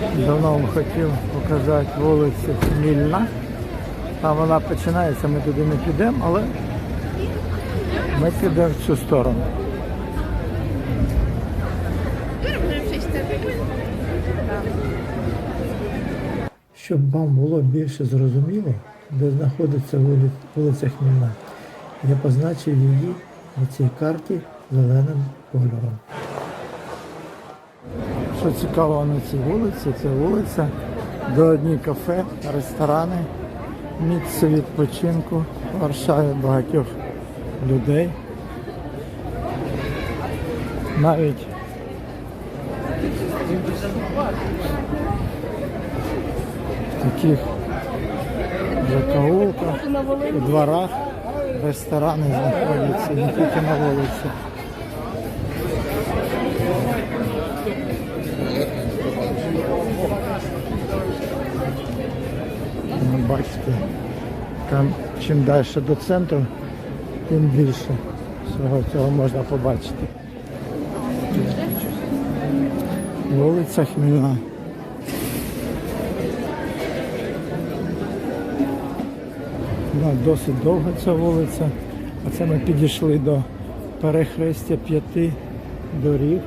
Давно вам хотів показати вулицю Хмільна. Там вона починається, ми туди не підемо, але ми підемо в цю сторону. Щоб вам було більше зрозуміло, де знаходиться вулиця Хмільна, я позначив її на цій карті зеленим кольором. Що цікаво на цій вулиці, це вулиця, де одні кафе, ресторани, місце відпочинку в Варшаві багатьох людей. Навіть в таких закоулках, у дворах ресторани знаходяться, не тільки на вулиці. Бачите, там чим далі до центру, тим більше всього цього можна побачити. Вулиця Хмільна. Вона досить довга ця вулиця. А це ми підійшли до перехрестя п'яти доріг.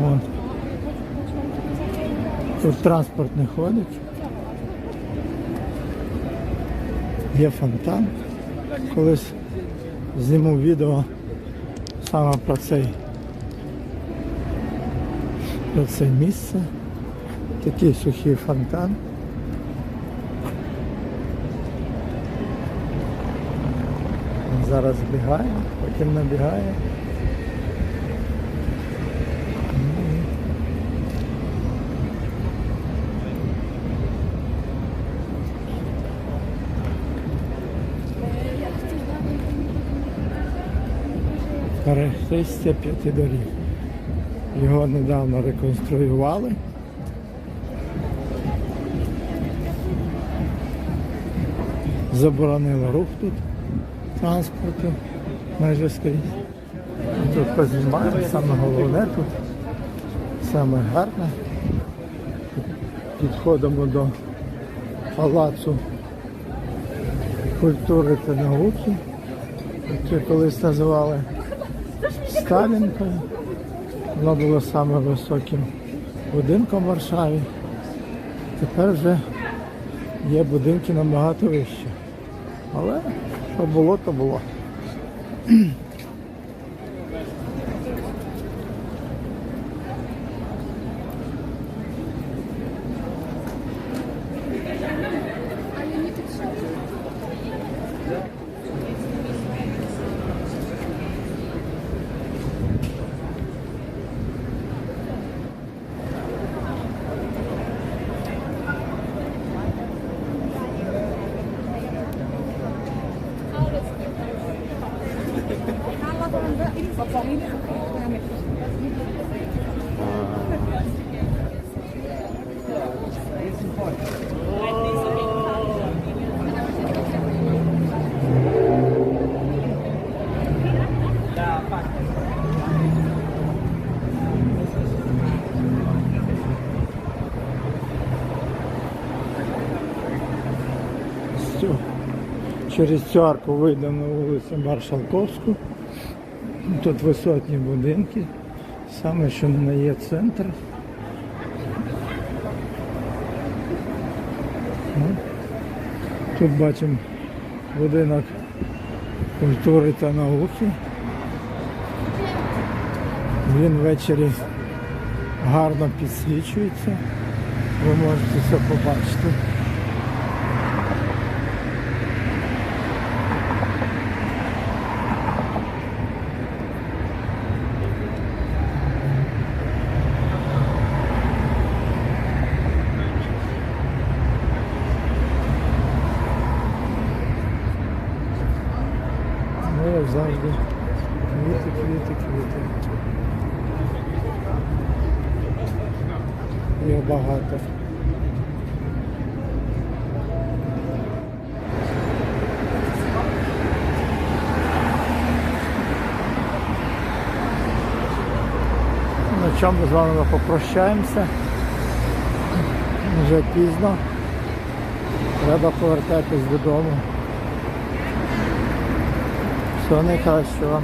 Вон. Тут транспорт не ходить. Є фонтан. Колись зніму відео саме про цей про це місце. Такий сухий фонтан. Зараз збігає, потім набігає. Перехрестя п'яти доріг. Його недавно реконструювали. Заборонили рух тут транспорту майже скрізь. Тут познімаємо, саме головне тут, саме гарне. Підходимо до палацу культури та науки, який колись називали Сталінкою. Воно було самим високим будинком в Варшаві. Тепер вже є будинки набагато вищі. Але що було, то було. Через цю арку вийдемо на вулицю Маршалковську. Тут висотні будинки, саме що не є центр. Ну, Тут бачимо будинок культури та науки. Він ввечері гарно підсвічується. Ви можете це побачити. Ну, як завжди. Квіти, квіти, квіти. Їх багато. На чому з вами попрощаємося. Вже пізно. Треба повертатись додому. Всього найкращого.